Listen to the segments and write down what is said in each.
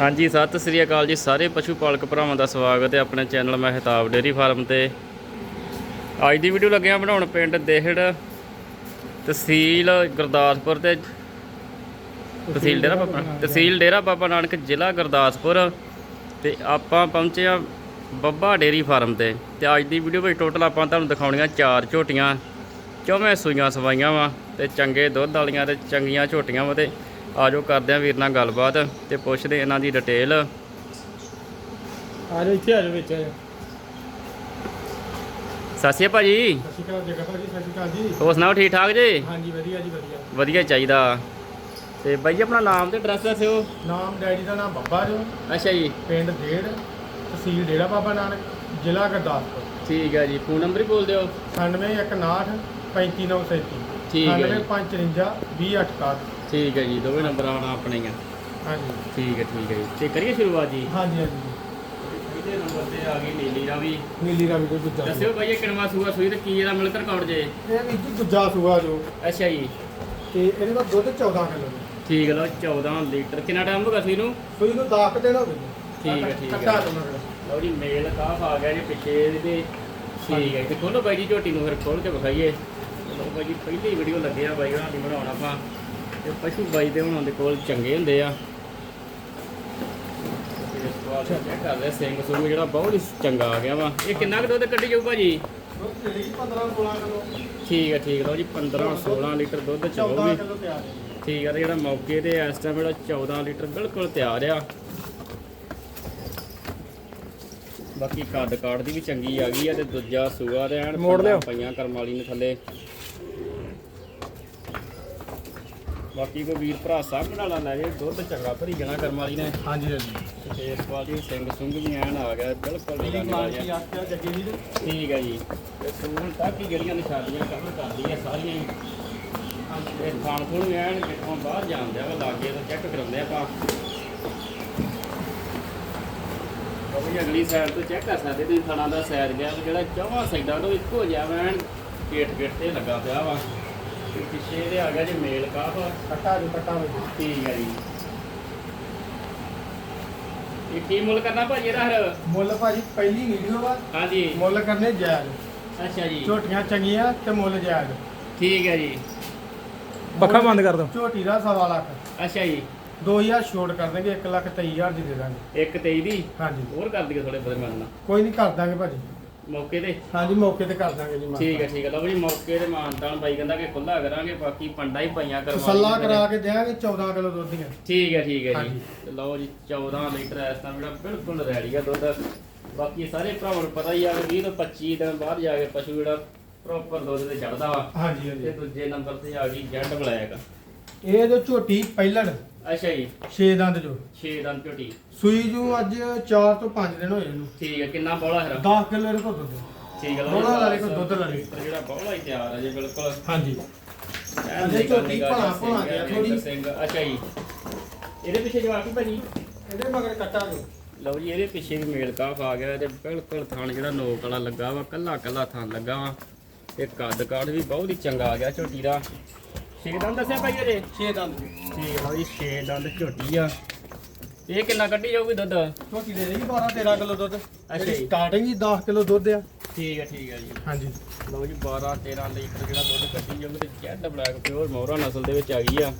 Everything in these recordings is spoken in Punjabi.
ਹਾਂਜੀ, ਸਤਿ ਸ੍ਰੀ ਅਕਾਲ ਜੀ ਸਾਰੇ ਪਸ਼ੂ ਪਾਲਕ ਭਰਾਵਾਂ ਦਾ ਸਵਾਗਤ ਹੈ ਆਪਣੇ ਚੈਨਲ ਮਹਿਤਾਬ ਡੇਅਰੀ ਫਾਰਮ ਤੇ। ਅੱਜ ਦੀ ਵੀਡੀਓ ਲੱਗਿਆ ਬਣਾਉਣ ਪਿੰਡ ਦੇਹੜ ਤਹਿਸੀਲ ਗੁਰਦਾਸਪੁਰ ਤੇ। ਤਹਿਸੀਲ ਡੇਰਾ ਬਾਬਾ ਤਹਿਸੀਲ ਡੇਰਾ ਬਾਬਾ ਨਾਨਕ, ਜ਼ਿਲ੍ਹਾ ਗੁਰਦਾਸਪੁਰ ਤੇ ਆਪਾਂ ਪਹੁੰਚੇ ਆ ਬੱਬਾ ਡੇਅਰੀ ਫਾਰਮ ਤੇ। ਤੇ ਅੱਜ ਦੀ ਵੀਡੀਓ ਵਿੱਚ ਟੋਟਲ ਆਪਾਂ ਤੁਹਾਨੂੰ ਦਿਖਾਉਣੀਆਂ ਚਾਰ ਝੋਟੀਆਂ, ਚੌਵੇਂ ਸੂਈਆਂ ਸਵਾਈਆਂ ਵਾ ਤੇ ਚੰਗੇ ਦੁੱਧ ਵਾਲੀਆਂ ਤੇ ਚੰਗੀਆਂ ਝੋਟੀਆਂ ਵਾ ਤੇ ਆਜੋ ਕਰਦੇ ਆ ਵੀਰ ਨਾਲ ਗੱਲਬਾਤ ਤੇ ਪੁੱਛਦੇ ਇਹਨਾਂ ਦੀ ਡਿਟੇਲ ਆ ਜਾਓ ਇੱਥੇ ਆ ਜਾਓ ਵਿੱਚ ਆ ਜਾਓ ਸਤਿ ਸ਼੍ਰੀ ਅਕਾਲ ਭਾਜੀ। ਸਤਿ ਸ਼੍ਰੀ ਅਕਾਲ ਜਗਤ ਭਾਜੀ ਸਤਿ ਸ਼੍ਰੀ ਅਕਾਲ ਜੀ। ਹੋਰ ਸੁਣਾਓ ਠੀਕ ਠਾਕ ਜੀ? ਹਾਂਜੀ ਵਧੀਆ ਜੀ ਵਧੀਆ। ਵਧੀਆ ਚਾਹੀਦਾ। ਤੇ ਬਾਈ ਜੀ ਆਪਣਾ ਨਾਮ ਤੇ ਐਡਰੈਸ ਦੱਸਿਓ। ਨਾਮ ਡੈਡੀ ਦਾ ਨਾਮ ਬੱਬਾ ਜੋ। ਅੱਛਾ ਜੀ। ਪਿੰਡ ਡੇੜ ਤਹਿਸੀਲ ਡੇਰਾ ਬਾਬਾ ਨਾਨਕ ਜ਼ਿਲ੍ਹਾ ਗੁਰਦਾਸਪੁਰ। ਠੀਕ ਹੈ ਜੀ ਫੋਨ ਨੰਬਰ ਹੀ ਬੋਲ ਦਿਓ। 9159 35937 ਠੀਕ ਹੈ ਜੀ। 9555 20861 ਠੀਕ ਹੈ ਜੀ ਦੋਵੇਂ ਨੰਬਰ ਆਣਾ ਆਪਣੇ ਹੀ ਆ। ਹਾਂਜੀ। ਠੀਕ ਹੈ ਠੀਕ ਹੈ ਜੀ। ਤੇ ਕਰੀਏ ਸ਼ੁਰੂਆਤ ਜੀ? ਹਾਂਜੀ ਹਾਂਜੀ। ਇਹਦੇ ਨੰਬਰ ਤੇ ਆ ਗਈ ਨੀਲੀ ਰਾਵੀ। ਨੀਲੀ ਰਾਵੀ ਕੋਈ ਗੁੱਜਾ ਦੱਸਿਓ ਬਾਈ ਇਹ ਕਿੰਨਵਾ ਸੂਆ ਸੂਈ ਤੇ ਕੀ ਇਹਦਾ ਮਿਲਕ ਰਿਕਾਰਡ ਜੇ? ਇਹ ਵੀ ਜੀ ਗੁੱਜਾ ਸੂਆ ਜੋ। ਅੱਛਾ ਜੀ। ਤੇ ਇਹਦੇ ਦਾ ਦੁੱਧ 14 ਕਿਲੋ। ਠੀਕ ਹੈ ਲਓ 14 ਲੀਟਰ। ਕਿੰਨਾ ਟਾਈਮ ਹੋਗਾ ਸੂਈ ਨੂੰ? ਸੂਈ ਨੂੰ 10 ਦਿਨ ਹੋ ਗਏ ਜੀ। ਠੀਕ ਹੈ, ਠੀਕ ਹੈ। ਲਓ ਜੀ ਮੇਲ ਕਾਫ ਆ ਗਿਆ ਜੀ ਪਿੱਛੇ ਇਹਦੇ। ਠੀਕ ਹੈ ਤੇ ਖੋਲੋ ਬਾਈ ਜੀ ਝੋਟੀ ਨੂੰ ਫਿਰ ਖੋਲ ਕੇ ਵਿਖਾਈਏ। ਲਓ ਬਾਈ ਜੀ ਪਹਿਲੀ ਵੀਡੀਓ ਲੱਗੇ ਆ ਬਾਈ ਉਹਨਾਂ ਦੀ ਬਣਾਉਣ ਆਪਾਂ। ਤੇ ਪਸ਼ੂ ਬਾਈ ਦੇ ਉਹਨਾਂ ਦੇ ਕੋਲ ਚੰਗੇ ਹੁੰਦੇ ਆ। ਤੇ ਇਸ ਵਾਰ ਚੈੱਕ ਕਰ ਲੈ ਸਿੰਘ ਸੂਰ ਜਿਹੜਾ ਬਹੁਤ ਹੀ ਚੰਗਾ ਆ ਗਿਆ ਵਾ। ਇਹ ਕਿੰਨਾ ਕੁ ਦੁੱਧ ਕੱਢੀ ਜਾਊ ਭਾਜੀ? ਦੁੱਧ ਦੇ ਜੀ 15 16 ਕਿਲੋ ਠੀਕ ਹੈ ਠੀਕ ਲਓ ਜੀ 15 16 ਲੀਟਰ ਦੁੱਧ 14 ਚੋਗੀ ਕਿਲੋ ਤਿਆਰ ਹੈ। ਠੀਕ ਆ ਤੇ ਜਿਹੜਾ ਮੌਕੇ ਤੇ ਇਸ ਟਾਈਮ ਜਿਹੜਾ 14 ਲੀਟਰ ਬਿਲਕੁਲ ਤਿਆਰ ਆ। ਬਾਕੀ ਕੱਦ ਕਾੜ ਦੀ ਵੀ ਚੰਗੀ ਆ ਗਈ ਆ ਤੇ ਦੂਜਾ ਸੂਆ ਤੇ ਐਨ ਮੋੜ ਲਿਓ। ਪਈਆਂ ਕਰਮ ਵਾਲੀ ਨੇ ਥੱਲੇ। ਬਾਕੀ ਕੋਈ ਵੀਰ ਭਰਾ ਸਭ ਨਾਲਾ ਲੈ ਜੇ ਦੁੱਧ ਚੰਗਾ ਭਰੀ ਜਾਣਾ ਕਰਮ ਵਾਲੀ ਨੇ। ਹਾਂਜੀ ਹਾਂਜੀ। ਤੇ ਇਸ ਵਾਰ ਦੀ ਸਿੰਘ ਸੁੰਗ ਵੀ ਐਨ ਆ ਗਿਆ ਬਿਲਕੁਲ ਆਖਿਆ ਜੱਗੇ ਜੀ ਠੀਕ ਹੈ ਜੀ। ਤੇ ਸੂਣ ਤੱਕ ਹੀ ਜਿਹੜੀਆਂ ਨਿਸ਼ਾਨੀਆਂ ਕੰਮ ਕਰਦੀ ਆ ਸਾਰੀਆਂ ਹੀ। ਤੇ ਖਾਣ ਖੂਣ ਵੀ ਐਨ ਜਿੱਥੋਂ ਬਾਹਰ ਜਾਂਦੇ ਆ ਵਾ ਲਾਗੇ ਤੋਂ ਚੈੱਕ ਕਰਾਉਂਦੇ ਆਪਾਂ। ਉਹ ਵੀ ਅਗਲੀ ਸਾਈਡ ਤੋਂ ਚੈੱਕ ਕਰ ਸਕਦੇ ਤੁਸੀਂ ਥਣਾ ਦਾ ਸਾਈਡ ਗਿਆ ਜਿਹੜਾ ਚੌਵਾਂ ਸਾਈਡਾਂ ਤੋਂ ਇੱਕੋ ਜਿਹਾ ਐਨ ਗੇਟ ਗੇਟ ਤੇ ਲੱਗਾ ਪਿਆ ਵਾ। ਪਿੱਛੇ ਇਹਦੇ ਆ ਗਿਆ ਜੀ ਮੇਲ ਕਾਫ ਕੱਟਾ ਜੋ ਕੱਟਾ ਵਿੱਚ ਠੀਕ ਹੈ ਜੀ। ਇਹ ਕੀ ਮੁੱਲ ਕਰਨਾ ਭਾਜੀ ਇਹਦਾ ਹਰ? ਮੁੱਲ ਭਾਜੀ ਪਹਿਲੀ ਵੀਡੀਓ ਵਾ ਹਾਂਜੀ। ਮੁੱਲ ਕਰਨੇ ਜਾਇਜ਼। ਅੱਛਾ ਜੀ। ਝੋਟੀਆਂ ਚੰਗੀਆਂ ਤੇ ਮੁੱਲ ਜਾਇਜ਼। ਠੀਕ ਹੈ ਜੀ। ਪੱਖਾ ਬੰਦ ਕਰ ਦੋ ਝੋਟੀ ਦਾ ਸਵਾ ਲੱਖ। ਅੱਛਾ ਜੀ। 2000 ਛੋਟ ਕਰ ਦਾਂਗੇ 1 ਲੱਖ 23000 ਦੀ ਦੇ ਦਾਂਗੇ। ਇੱਕ ਤੇਈ ਦੀ? ਹਾਂਜੀ। ਹੋਰ ਕਰ ਦਈਏ ਥੋੜੇ ਬਦਲ ਮੰਨਣਾ ਕੋਈ ਨਹੀਂ ਕਰ ਦਾਂਗੇ ਭਾਜੀ। ਮੌਕੇ ਤੇ? ਹਾਂਜੀ ਮੌਕੇ ਤੇ ਕਰ ਦਾਂਗੇ ਜੀ ਮਾਨ ਠੀਕ ਹੈ ਠੀਕ ਹੈ। ਲਓ ਜੀ ਮੌਕੇ ਤੇ ਮਾਨਤਾਨ ਬਾਈ ਕਹਿੰਦਾ ਕਿ ਖੁੱਲਾ ਕਰਾਂਗੇ ਬਾਕੀ ਪੰਡਾ ਹੀ ਪਈਆਂ ਕਰਵਾ ਤਸੱਲਾ ਕਰਾ ਕੇ ਦਿਆਂਗੇ 14 ਕਿਲੋ ਦੁੱਧ ਦੀਆਂ। ਠੀਕ ਹੈ ਠੀਕ ਹੈ ਜੀ। ਹਾਂਜੀ। ਤੇ ਲਓ ਜੀ 14 ਲੀਟਰ ਇਸ ਤਰ੍ਹਾਂ ਜਿਹੜਾ ਬਿਲਕੁਲ ਰੈਡੀ ਆ ਦੁੱਧ। ਬਾਕੀ ਸਾਰੇ ਭਰਾਵਾਂ ਨੂੰ ਪਤਾ ਹੀ ਆ ਕਿ 20 ਤੋਂ 25 ਦਿਨ ਬਾਅਦ ਜਾ ਕੇ ਪਸ਼ੂ ਜਿਹੜਾ ਪ੍ਰੋਪਰ ਦੁੱਧ ਤੇ ਚੜਦਾ ਵਾ। ਹਾਂਜੀ ਤੇ ਹਾਂਜੀ ਦੂਜੇ ਨੰਬਰ ਤੇ ਆ ਗਈ ਜੈਡ ਬਲੈਕ। ਇਹ ਜੋ ਝੋਟੀ ਪਹਿਲਣ ਅੱਛਾ ਜੀ। 6 ਦੰਦ ਜੋ। 6 ਦੰਦ ਝੋਟੀ। ਸੂਈ ਜੋ ਅੱਜ 4 ਤੋਂ 5 ਦਿਨ ਹੋਏ ਇਹਨੂੰ। ਠੀਕ ਹੈ ਕਿੰਨਾ ਬੋਲਾ ਹੈ 10 ਕਿਲੋ ਇਹਦੇ ਕੋਲ ਦੁੱਧ ਠੀਕ ਹੈ ਬੋਲਾ ਵਾਲੇ ਕੋਲ ਦੁੱਧ ਲੜੇ ਲੀਟਰ ਜਿਹੜਾ ਬੋਲਾ ਹੀ ਤਿਆਰ ਹੈ ਜੀ ਬਿਲਕੁਲ। ਹਾਂਜੀ। ਨਿੱਘਾ ਝੋਟੀ ਜਿਹਾ ਭਣਾ ਗਿਆ। ਸਿੰਘ। ਅੱਛਾ ਜੀ। ਇਹਦੇ ਪਿੱਛੇ ਜਵਾਬ ਕੀ ਭਾਜੀ? ਇਹਦੇ ਮਗਰ ਕੱਟਾ ਜੋ। ਲਓ ਜੀ ਇਹਦੇ ਪਿੱਛੇ ਵੀ ਮੇਲ ਕਾਫ ਆ ਗਿਆ ਤੇ ਬਿਲਕੁਲ ਥਣ ਜਿਹੜਾ ਨੋਕ ਵਾਲਾ ਲੱਗਾ ਵਾ ਕੱਲਾ ਕੱਲਾ ਥਣ ਲੱਗਾ ਵਾ। ਤੇ ਕੱਦ ਕਾਠ ਵੀ ਬਹੁਤ ਹੀ ਚੰਗਾ ਆ ਗਿਆ ਝੋਟੀ ਦਾ। ਛੇ ਦੰਦ ਦੱਸਿਆ ਭਾਈ ਇਹਦੇ 6 ਦੰਦ। ਠੀਕ ਹੈ ਲਓ ਜੀ ਛੇ ਦੰਦ ਝੋਟੀ ਆ। ਇਹ ਕਿੰਨਾ ਕੱਢੀ ਜਾਊਗੀ ਦੁੱਧ? ਝੋਟੀ ਦੇ ਰਹੀ 12 13 ਕਿਲੋ ਦੁੱਧ। ਅੱਛਾ ਜਿਹੜੀ ਜੀ। ਸਟਾਰਟਿੰਗ ਹੀ 10 ਕਿਲੋ ਦੁੱਧ ਆ। ਠੀਕ ਹੈ ਠੀਕ ਹੈ ਜੀ। ਹਾਂਜੀ। ਲਓ ਜੀ 12 13 ਲੀਟਰ ਜਿਹੜਾ ਦੁੱਧ ਕੱਢੀ ਜਾਊਗੀ ਤੇ ਜੈਡ ਬਲੈਕ ਪਿਓਰ ਮੋਹਰਾ ਨਸਲ ਦੇ ਵਿੱਚ ਆ ਗਈ ਆ।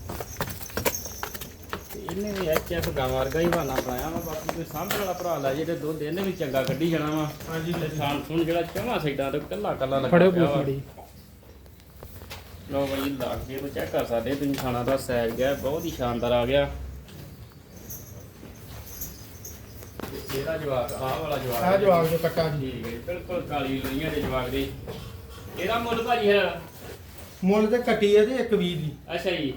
ਤੇ ਇਹਨੇ ਵੀ ਐਚਐਫ ਗਾਂ ਵਰਗਾ ਹੀ ਬਹਾਨਾ ਬਣਾਇਆ ਵਾ ਬਾਕੀ ਕੋਈ ਸਾਹਮਣੇ ਵਾਲਾ ਭਰਾ ਲੈ ਜੇ ਤੇ ਦੁੱਧ ਇਹਨੇ ਵੀ ਚੰਗਾ ਕੱਢੀ ਜਾਣਾ ਵਾ। ਹਾਂਜੀ। ਤੇ ਥਾਂ ਸੁਣ ਜਿਹੜਾ ਚਵਾਂ ਸਾਈਡਾਂ ਤੇ ਕੱਲਾ ਕੱਲਾ ਲੱਗਾ ਫੜਿਓ ਪਿਆ ਪੂਛ ਵਾ। ਮੜੀ ਲਓ ਬਈ ਲਾਗੇ ਤੋਂ ਚੈੱਕ ਕਰ ਸਕਦੇ ਤੁਸੀਂ ਖਾਣਾ ਦਾ ਸਾਈਜ਼ ਗਿਆ ਬਹੁਤ ਹੀ ਸ਼ਾਨਦਾਰ ਆ ਗਿਆ। ਤੇ ਇਹਦਾ ਜਵਾਬ ਆਹ ਵਾਲਾ ਜਵਾਬ ਆ ਜਵਾਬ ਜੋ ਕੱਟਾ ਜੀ। ਠੀਕ ਹੈ ਬਿਲਕੁਲ ਕਾਲੀ ਲੋਈਆਂ ਦੇ ਜਵਾਬ ਦੇ। ਇਹਦਾ ਮੁੱਲ ਭਾਜੀ ਹੈ? ਮੁੱਲ ਤੇ ਕੱਟੀ ਹੈ ਜੀ 120 ਦੀ। ਅੱਛਾ ਜੀ।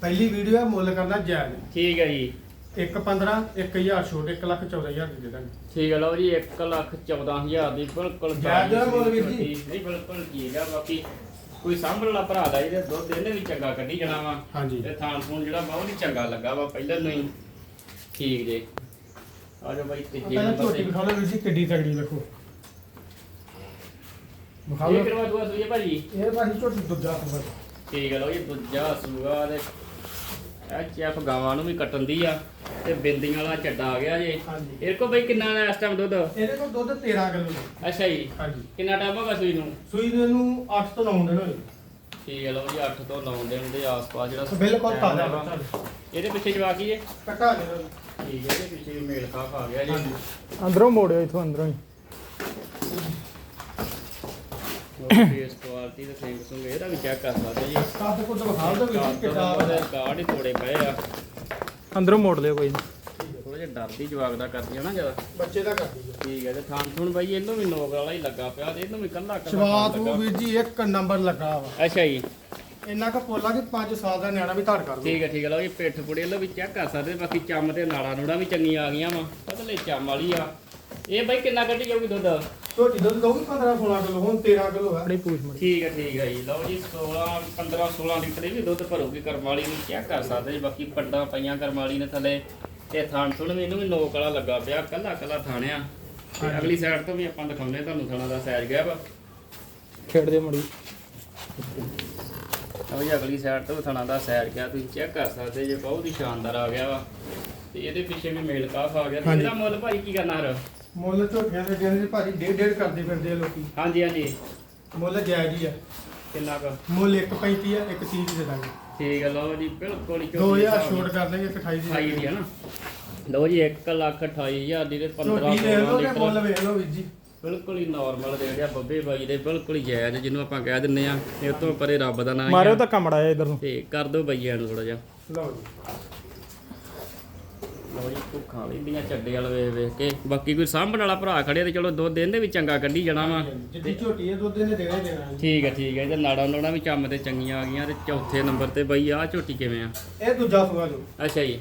ਪਹਿਲੀ ਵੀਡੀਓ ਹੈ ਮੁੱਲ ਕਰਨਾ ਜਾਇਜ਼। ਠੀਕ ਹੈ ਜੀ। 1 15 1000 ਛੋਟ 1 ਲੱਖ 14000 ਦੀ ਦੇ ਦਾਂਗੇ। ਠੀਕ ਹੈ ਲਓ ਜੀ 1 ਲੱਖ 14000 ਦੀ ਬਿਲਕੁਲ ਜਾਇਜ਼ ਹੈ ਮੁੱਲ ਵੀਰ ਜੀ। ਨਹੀਂ ਬਿਲਕੁਲ ਠੀਕ ਆ ਬਾਕੀ ਕੋਈ ਸਾਂਭਣ ਵਾਲਾ ਭਰਾ ਦਾ ਇਹਦੇ ਦੁੱਧ ਇਹਨੇ ਵੀ ਚੰਗਾ ਕੱਢੀ ਜਾਣਾ ਵਾ। ਹਾਂਜੀ। ਤੇ ਥਾਂ ਥੂਣ ਜਿਹੜਾ ਬਹੁਤ ਹੀ ਚੰਗਾ ਲੱਗਾ ਵਾ ਪਹਿਲਾਂ ਨੂੰ ਹੀ। ਠੀਕ ਜੇ। ਆ ਜਾਓ ਬਾਈ ਤੀਜੇ ਪਹਿਲਾਂ ਝੋਟੀ ਤੇ ਵਿਖਾ ਲਓ ਵੀਰ ਜੀ ਕਿੱਡੀ ਤਗੜੀ ਵੇਖੋ। ਵਿਖਾ ਇਹ ਲਓ। ਕਿਰਵਾ ਦੁਆ ਹੈ ਭਾਜੀ? ਇਹ ਭਾਜੀ ਝੋਟੀ ਦੂਜਾ ਸੂਆ ਠੀਕ ਹੈ ਲਓ ਜੀ ਦੂਜਾ ਸੂਆ ਦੇ ਐਚ ਐਫ ਗਾਵਾਂ ਨੂੰ ਵੀ ਕੱਟਣ ਦੀ ਆ। ਤੇ ਬਿੰਦੀਆਂ ਵਾਲਾ ਚੱਡਾ ਆ ਗਿਆ ਜੇ। ਹਾਂਜੀ। ਇਹ ਕੋ ਬਈ ਕਿੰਨਾ ਦਾ ਇਸ ਟਾਈਮ ਦੁੱਧ? ਇਹਦੇ ਕੋਲ ਦੁੱਧ 13 ਕਿਲੋ ਜੀ ਅੱਛਾ ਜੀ। ਹਾਂਜੀ। ਕਿੰਨਾ ਟਾਈਮ ਹੋ ਗਿਆ ਸੂਈ ਨੂੰ? ਸੂਈ ਦੇ ਨੂੰ 8 ਤੋਂ 9 ਦਿਨ ਹੋਏ ਠੀਕ ਹੈ ਲਓ ਜੀ 8 ਤੋਂ 9 ਦਿਨ ਦੇ ਆਸ-ਪਾਸ ਜਿਹੜਾ ਬਿਲਕੁਲ time ਤਾਜ਼ਾ ਇਹਦੇ ਪਿੱਛੇ ਜਵਾ ਕੀ ਜੇ ਕੱਟਾ ਦੇ ਠੀਕ ਹੈ ਇਹਦੇ ਪਿੱਛੇ ਵੀ ਮੇਲ ਖਾ ਖਾ ਗਿਆ ਜੀ। ਹਾਂਜੀ। ਅੰਦਰੋਂ ਮੋੜਿਓ ਇਥੋਂ ਅੰਦਰੋਂ ਹੀ। ਫੇਸ ਕੁਆਲਿਟੀ ਤੇ ਸਿੰਘ ਸੁੰਗ ਇਹਦਾ ਵੀ ਚੈੱਕ ਕਰ ਸਕਦੇ ਜੀ। ਕੱਦ ਕੁੱਦ ਵਿਖਾ ਦੋ ਵਿੱਚ ਕਾਰਡ ਹੀ ਤੋੜੇ ਪਏ ਆ। ਅੰਦਰੋਂ ਮੋੜ ਲਿਓ ਕੋਈ। ਥੋੜਾ ਜਿਹਾ ਡਰਦੀ ਜਵਾਕ ਦਾ ਕਰਦੀ ਆ ਨਾ ਜਰਾ ਬੱਚੇ ਦਾ ਕਰਦੀ ਹੈ ਠੀਕ ਹੈ ਤੇ ਥਾਂ ਥੁਣ ਬਾਈ ਇਹਨੂੰ ਵੀ ਨੋਕ ਵਾਲਾ ਹੀ ਲੱਗਾ ਪਿਆ ਤੇ ਇਹਨੂੰ ਵੀ ਕੱਲਾ ਕੱਲਾ ਸ਼ਵਾਤ। ਨੂੰ ਵੀਰ ਜੀ ਇੱਕ ਨੰਬਰ ਲੱਗਾ ਵਾ। ਅੱਛਾ ਜੀ। ਇੰਨਾ ਕੁ ਪੋਲਾ ਕਿ 5 ਸਾਲ ਦਾ ਨਿਆਣਾ ਵੀ ਧੜ ਕਰ ਦੂ ਠੀਕ ਹੈ ਠੀਕ ਹੈ ਲਓ ਜੀ ਪਿੱਠ ਪੁੜੇ ਲੋ ਵੀ ਚੈੱਕ ਕਰ ਸਕਦੇ ਬਾਕੀ ਚੰਮ ਤੇ ਨਾੜਾ ਨੂੜਾ ਵੀ ਚੰਗੀਆਂ ਆ ਗਈਆਂ ਵਾ। ਪਤਲੇ ਚੰਮ ਵਾਲੀ ਆ। ਇਹ ਬਾਈ ਕਿੰਨਾ ਕੱਢੀ ਜਾਊਗੀ ਦੁੱਧ? ਝੋਟੀ ਦੁੱਧ ਦਊਗੀ 15 16 ਕਿਲੋ ਹੁਣ 13 ਕਿਲੋ ਹੈ ਆਪਣੀ ਪੂਛ ਮੜੀ। ਠੀਕ ਹੈ ਠੀਕ ਹੈ ਜੀ। ਲਓ ਜੀ 16 15 16 ਲੀਟਰ ਇਹ ਵੀ ਦੁੱਧ ਭਰੂਗੀ ਕਰਮ ਵਾਲੀ ਵੀ ਚੈੱਕ ਕਰ ਸਕਦੇ ਜੀ ਬਾਕੀ ਪੱਡਾਂ ਪਈਆਂ ਕਰਮ ਵਾਲੀ ਨੇ ਥੱਲੇ। ਤੇ ਥਾਣ ਥੁਣ ਵੀ ਇਹਨੂੰ ਵੀ ਨੋਕ ਵਾਲਾ ਲੱਗਾ ਪਿਆ ਕੱਲਾ ਕੱਲਾ ਥਾਣਿਆ। ਤੇ। ਅਗਲੀ ਸਾਈਡ ਤੋਂ ਵੀ ਆਪਾਂ ਦਿਖਾਉਂਦੇ ਤੁਹਾਨੂੰ ਥਾਣਾ ਦਾ ਸਾਈਜ਼ ਗਿਆ ਵਾ ਖੇਡ ਦੇ ਮੜੀ। ਲਓ ਜੀ ਅਗਲੀ ਸਾਈਡ ਤੋਂ ਥਾਣਾ ਦਾ ਸਾਈਜ਼ ਗਿਆ ਤੁਸੀਂ ਚੈੱਕ ਕਰ ਸਕਦੇ ਜੇ ਬਹੁਤ ਹੀ ਸ਼ਾਨਦਾਰ ਆ ਗਿਆ ਵਾ। ਤੇ ਇਹਦੇ ਪਿੱਛੇ ਵੀ ਮੇਲ ਕਾਫ ਆ ਗਿਆ। ਤੇ। ਇਹਦਾ ਮੁੱਲ ਭਾਈ ਕੀ ਕਰਨਾ ਹਰ? ਮੁੱਲ ਝੋਟੀਆਂ ਦੇ ਦਿਨ ਦੇ ਭਾਜੀ ਡੇਢ ਡੇਢ ਕਰਦੇ ਫਿਰਦੇ ਆ ਲੋਕੀ। ਹਾਂਜੀ ਹਾਂਜੀ। ਮੁੱਲ ਜਾਇਜ਼ ਹੀ ਆ। ਕਿੰਨਾ ਕੁ? ਮੁੱਲ 1.35 ਆ 1.30 ਦੀ ਦੇ ਦਾਂਗੇ ਠੀਕ ਹੈ ਲਓ ਜੀ ਬਿਲਕੁਲ ਹੀ 2000 ਛੋਟ ਕਰ ਦਾਂਗੇ 1.28 ਦੀ 28 ਦੀ ਹੈ ਨਾ। ਲਓ ਜੀ 1 ਲੱਖ 28000 ਦੀ ਤੇ 15 ਝੋਟੀ ਦੇ ਲੋ ਤੇ ਮੁੱਲ ਵੇਖ ਲਓ ਵੀਰ ਜੀ। ਬਿਲਕੁਲ ਹੀ ਨਾਰਮਲ ਦੇ ਰਿਹਾ ਬੱਬੇ ਬਾਈ ਦੇ ਬਿਲਕੁਲ ਹੀ ਜਾਇਜ਼ ਜਿਹਨੂੰ ਆਪਾਂ ਕਹਿ ਦਿੰਨੇ ਆ। ਇਹ ਤੋਂ ਪਰੇ ਰੱਬ ਦਾ ਨਾਮ ਮਾਰਿਓ ਆ। ਧੱਕਾ ਮੜਾਇਆ ਇਧਰ ਨੂੰ। ਤੇ ਕਰ ਦੋ ਬਈਆਂ ਨੂੰ ਥੋੜਾ ਜਿਹਾ। ਲਓ ਜੀ। ਲਓ ਜੀ ਭੁੱਖਾਂ ਲੈਂਦੀਆਂ ਚੱਡੇ ਵਾਲ ਵੇਖ ਵੇਖ ਕੇ। ਬਾਕੀ ਕੋਈ ਸਾਂਭਣ ਵਾਲਾ ਭਰਾ ਖੜੇ ਤੇ ਚਲੋ ਦੁੱਧ ਇਹਦੇ ਵੀ ਚੰਗਾ ਕੱਢੀ ਜਾਣਾ ਵਾ। ਜਿੱਦੀ ਝੋਟੀ ਹੈ ਦੁੱਧ ਇਹਨੇ ਦੇਣਾ ਹੀ ਦੇਣਾ। ਠੀਕ ਹੈ ਠੀਕ ਹੈ ਇਹਦੇ ਨਾੜਾਂ ਨੋੜਾਂ ਵੀ ਚੰਮ ਤੇ ਚੰਗੀਆਂ ਆ ਗਈਆਂ ਤੇ ਚੌਥੇ ਨੰਬਰ ਤੇ ਬਈ ਆਹ ਝੋਟੀ ਕਿਵੇਂ ਆ? ਇਹ ਦੂਜਾ ਸੂਆ ਜੋ। ਅੱਛਾ ਜੀ।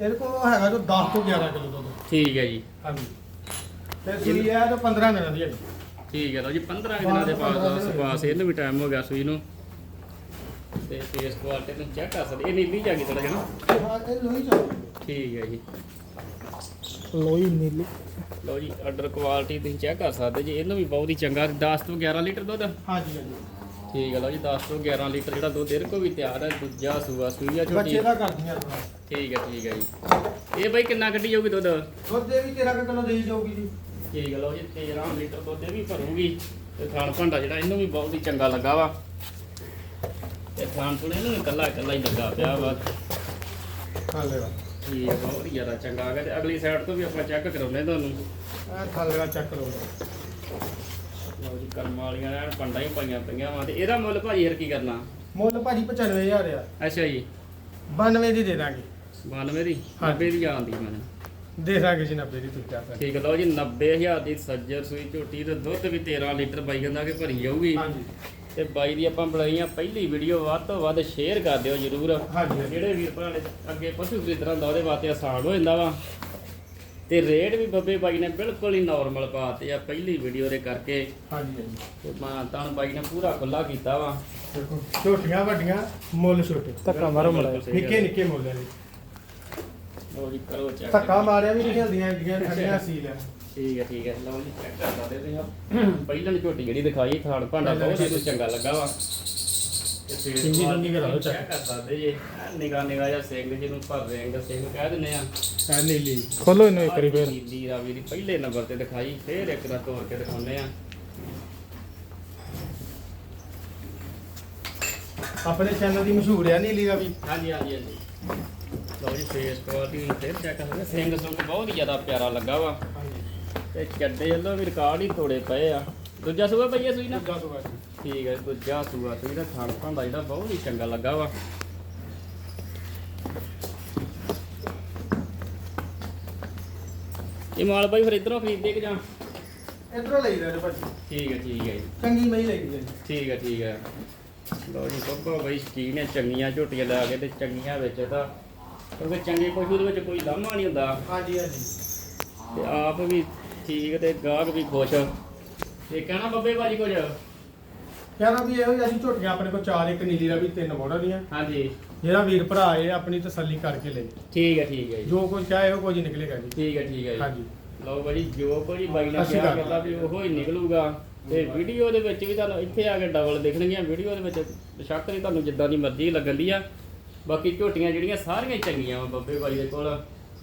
ਇਹਦੇ ਕੋਲ ਹੈਗਾ ਜੋ 10 ਤੋਂ 11 ਕਿਲੋ ਦੁੱਧ। ਠੀਕ ਹੈ ਜੀ। ਹਾਂਜੀ। ਤੇ ਸੂਈ ਹੈ ਤਾਂ 15 ਦਿਨਾਂ ਦੀ ਹੈ ਠੀਕ ਹੈ ਲਓ ਜੀ 15 ਕੁ ਦਿਨਾਂ ਦੇ ਬਾਅਦ ਸੁਬਾਸ ਇਹਨੂੰ ਵੀ ਟਾਈਮ ਹੋ ਗਿਆ ਸੂਈ ਨੂੰ। ਤੇ ਫੇਸ ਕੁਆਲਿਟੀ ਨੂੰ ਚੈੱਕ ਕਰ ਸਕਦੇ। ਇਹ ਨੀਲੀ ਜਾ ਗਈ ਥੋੜਾ ਜਿਹਾ ਨਾ? ਹਾਂ ਇਹ ਲੋਈ ਚੱਲ ਠੀਕ ਹੈ ਜੀ। ਲੋਈ ਨੀਲੀ। ਲਓ ਜੀ ਆਰਡਰ ਕੁਆਲਿਟੀ ਤੁਸੀਂ ਚੈੱਕ ਕਰ ਸਕਦੇ ਜੀ। ਇਹਨੂੰ ਵੀ ਬਹੁਤ ਹੀ ਚੰਗਾ। 10 ਤੋਂ 11 ਲੀਟਰ ਦੁੱਧ? ਹਾਂਜੀ ਹਾਂਜੀ। ਠੀਕ ਹੈ ਲਓ ਜੀ 10 ਤੋਂ 11 ਲੀਟਰ ਜਿਹੜਾ ਦੁੱਧ ਇਹਦੇ ਕੋਲ ਵੀ ਤਿਆਰ ਹੈ। ਦੂਜਾ ਸੂਆ ਸੂਈ ਆ ਛੋਟੀ। ਬੱਚੇ ਦਾ ਕਰਦੀਆਂ ਆਪਣਾ। ਠੀਕ ਹੈ ਠੀਕ ਹੈ ਜੀ। ਇਹ ਬਈ ਕਿੰਨਾ ਕੱਢੀ ਜਾਊਗੀ ਦੁੱਧ? ਦੁੱਧ ਦੇ ਵੀ 13 ਕਿਲੋ ਦੇਈ ਜਾਊਗੀ ਜੀ। ਠੀਕ ਹੈ ਲਓ ਜੀ 13 ਲੀਟਰ ਦੁੱਧ ਇਹ ਵੀ ਭਰੂਗੀ। ਤੇ ਥਾਣ ਭਾਂਡਾ ਜਿਹੜਾ ਇਹਨੂੰ ਵੀ ਬਹੁਤ ਹੀ ਚੰਗਾ ਲੱਗਾ ਵਾ। ਤੇ ਥਾਣ ਥੁਣ ਇਹਨੂੰ ਵੀ ਇਕੱਲਾ ਇਕੱਲਾ ਹੀ ਲੱਗਾ ਪਿਆ ਵਾ। ਹਾਂ ਲੈਵਾ ਠੀਕ ਹੈ ਬਹੁਤ ਹੀ ਜ਼ਿਆਦਾ ਚੰਗਾ ਆ ਗਿਆ ਤੇ ਅਗਲੀ ਸਾਈਡ ਤੋਂ ਵੀ ਆਪਾਂ ਚੈੱਕ ਕਰਾਉਂਦੇ ਤੁਹਾਨੂੰ। ਇਹ ਥੱਲੇ ਦਾ ਚੈੱਕ ਕਰੋ। ਲਓ ਜੀ ਕਰਮ ਵਾਲੀਆਂ ਐਨ ਪੰਡਾ ਹੀ ਪਾਈਆਂ ਪਈਆਂ ਵਾ ਤੇ ਇਹਦਾ ਮੁੱਲ ਭਾਜੀ ਯਾਰ ਕੀ ਕਰਨਾ? ਮੁੱਲ ਭਾਜੀ 95000 ਆ। ਅੱਛਾ ਜੀ। 92 ਦੀ ਦੇ ਦਾਂਗੇ। 92 ਦੀ? 90 ਦੀ ਜਾਂਦੀ ਮੈਨੂੰ। ਦੇ ਦਾਂਗੇ ਜੀ 90 ਦੀ ਤੁਸੀਂ ਕਹਿ ਠੀਕ ਹੈ ਲਓ ਜੀ 90000 ਦੀ ਸੱਜਰ ਸੂਈ ਝੋਟੀ ਤੇ ਦੁੱਧ ਵੀ 13 ਲੀਟਰ ਬਾਈ ਕਹਿੰਦਾ ਕਿ ਭਰੀ ਜਾਊਗੀ। ਹਾਂਜੀ। ਤੇ ਬਾਈ ਦੀ ਆਪਾਂ ਬਣਾਈਆਂ ਪਹਿਲੀ ਵੀਡੀਓ ਵੱਧ ਤੋਂ ਵੱਧ ਸ਼ੇਅਰ ਕਰ ਦਿਓ ਜਰੂਰ। ਹਾਂਜੀ ਜਿਹੜੇ ਵੀਰ ਭਰਾ ਨੇ ਅੱਗੇ ਪਸ਼ੂ ਖਰੀਦਣਾ ਹੁੰਦਾ ਉਹਦੇ ਵਾਸਤੇ ਆਸਾਨ ਹੋ ਜਾਂਦਾ ਵਾ। ਤੇ ਰੇਟ ਵੀ ਬੱਬੇ ਬਾਈ ਨੇ ਬਿਲਕੁਲ ਹੀ ਨਾਰਮਲ ਪਾਤੇ ਆ ਪਹਿਲੀ ਵੀਡੀਓ ਦੇ ਕਰਕੇ। ਹਾਂਜੀ ਹਾਂਜੀ। ਤੇ ਮਾਂ ਤਾਂ ਬਾਈ ਨੇ ਪੂਰਾ ਖੁੱਲਾ ਕੀਤਾ ਵਾ। ਦੇਖੋ ਛੋਟੀਆਂ ਵੱਡੀਆਂ ਮੁੱਲ ਛੋਟੇ। ਧੱਕਾ ਮਾਰੋ ਗੱਲ ਨਿੱਕੇ ਨਿੱਕੇ ਮੁੱਲ ਆ ਜੀ। ਜੀ ਕਰੋ ਚੈੱਕ ਧੱਕਾ ਮਾਰਿਆ ਵੀ ਨਹੀਂ ਖੇਲਦੀਆਂ ਜਿਹੜੀਆਂ ਠੰਡੀਆਂ ਸੀ ਲੈ। ਠੀਕ ਹੈ ਠੀਕ ਹੈ ਲਓ ਜੀ ਚੈੱਕ ਕਰ ਸਕਦੇ ਤੁਸੀਂ। ਪਹਿਲਾਂ ਦੀ ਝੋਟੀ ਜਿਹੜੀ ਦਿਖਾਈ ਥਾੜ ਭਾਂਡਾ ਬਹੁਤ ਹੀ ਚੰਗਾ ਲੱਗਾ ਵਾ। ਸਿੰਗੀ ਸੁੰਗੀ ਕਰਾਓ। ਚੈੱਕ ਕਰ ਸਕਦੇ ਜੀ। ਨਿਗਾ ਨਿਗਾ ਜਾਂ ਸਿੰਘ ਜਿਹਨੂੰ ਭਰ ਰਿੰਗ ਸਿੰਘ ਕਹਿ ਦਿੰਦੇ ਆ। ਹੈ ਨੀਲੀ ਖੋਲੋ ਇਹਨੂੰ ਇੱਕ ਵਾਰੀ ਫੇਰ। ਨੀਲੀ ਰਾਵੀ ਦੀ ਪਹਿਲੇ ਨੰਬਰ ਤੇ ਦਿਖਾਈ ਫੇਰ ਇੱਕ ਦਾ ਤੋੜ ਕੇ ਦਿਖਾਉਂਦੇ ਆ। ਆਪਣੇ ਚੈਨਲ ਦੀ ਮਸ਼ਹੂਰ ਆ ਨੀਲੀ ਦਾ ਵੀ ਹਾਂਜੀ ਹਾਂਜੀ ਹਾਂਜੀ। ਲਓ ਜੀ ਫੇਸ ਕੁਆਲਿਟੀ ਫੇਰ ਚੈੱਕ ਕਰ ਸਕਦੇ ਸਿੰਘ ਸੁੰਗ ਬਹੁਤ ਹੀ ਜ਼ਿਆਦਾ ਪਿਆਰਾ ਲੱਗਾ ਵਾ। ਤੇ ਚੱਡੇ ਵੱਲੋਂ ਵੀ ਰਿਕਾਰਡ ਹੀ ਤੋੜੇ ਪਏ ਆ। ਦੂਜਾ ਸੂਆ ਪਈਆ ਸੂਈ ਨਾ ਦੂਜਾ ਸੂਆ ਠੀਕ ਹੈ ਦੂਜਾ ਸੂਆ ਸੂਈ ਦਾ ਖਾਣ ਭਾਂਦਾ ਜਿਹੜਾ ਬਹੁਤ ਹੀ ਚੰਗਾ ਲੱਗਾ ਵਾ। ਇਹ ਮਾਲ ਬਾਈ ਫਿਰ ਇਧਰੋਂ ਖਰੀਦਦੇ ਕਿ ਜਾਂ? ਇਧਰੋਂ ਲਈ ਰਹੇ ਭਾਜੀ। ਠੀਕ ਹੈ ਠੀਕ ਹੈ ਜੀ। ਚੰਗੀ ਮਈ ਲਈ ਜੀ। ਠੀਕ ਹੈ ਠੀਕ ਹੈ ਲਓ ਜੀ ਬੱਬਾ ਬਾਈ ਸ਼ਕੀਨ ਹੈ ਚੰਗੀਆਂ ਝੋਟੀਆਂ ਲਾ ਕੇ ਤੇ ਚੰਗੀਆਂ ਵਿੱਚ ਤਾਂ ਕਿਉਂਕਿ ਚੰਗੇ ਪਸ਼ੂ ਦੇ ਵਿੱਚ ਕੋਈ ਲਾਮਾ ਨਹੀਂ ਹੁੰਦਾ। ਹਾਂਜੀ ਹਾਂਜੀ। ਤੇ ਆਪ ਵੀ ਠੀਕ ਤੇ ਗਾਹਕ ਵੀ ਖੁਸ਼। ਇਹ ਕਹਿਣਾ ਬੱਬੇ ਬਾਜੀ ਕੁਝ? ਕਹਿੰਦਾ ਵੀ ਇਹੋ ਜਿਹੀ ਝੋਟੀਆਂ ਆਪਣੇ ਕੋਲ ਚਾਰ ਇੱਕ ਨੀਲੀ ਦਾ ਵੀ ਤਿੰਨ ਮੋੜਾਂ ਦੀਆਂ। ਹਾਂਜੀ। ਜਿਹੜਾ ਵੀਰ ਭਰਾ ਆਏ ਆਪਣੀ ਤਸੱਲੀ ਕਰਕੇ ਲੈ। ਠੀਕ ਹੈ ਠੀਕ ਹੈ ਜੀ। ਜੋ ਕੁਝ ਚਾਹੇ ਉਹ ਕੁਝ ਨਿਕਲੇਗਾ ਜੀ। ਠੀਕ ਹੈ ਠੀਕ ਹੈ ਜੀ। ਹਾਂਜੀ। ਲਓ ਭਾਜੀ ਜੋ ਕੋਈ ਬਾਈ ਨੇ ਕਿਹਾ ਗੱਲਾਂ ਵੀ ਉਹੋ ਹੀ ਨਿਕਲੂਗਾ। ਤੇ ਵੀਡੀਓ ਦੇ ਵਿੱਚ ਵੀ ਤੁਹਾਨੂੰ ਇੱਥੇ ਆ ਕੇ ਡਬਲ ਦਿਖਣਗੀਆਂ। ਵੀਡੀਓ ਦੇ ਵਿੱਚ ਬੇਸ਼ੱਕ ਨਹੀਂ ਤੁਹਾਨੂੰ ਜਿੱਦਾਂ ਦੀ ਮਰਜ਼ੀ ਲੱਗਣ ਦੀ ਆ। ਬਾਕੀ ਝੋਟੀਆਂ ਜਿਹੜੀਆਂ ਸਾਰੀਆਂ ਚੰਗੀਆਂ ਵਾ ਬੱਬੇ ਬਾਈ ਦੇ ਕੋਲ।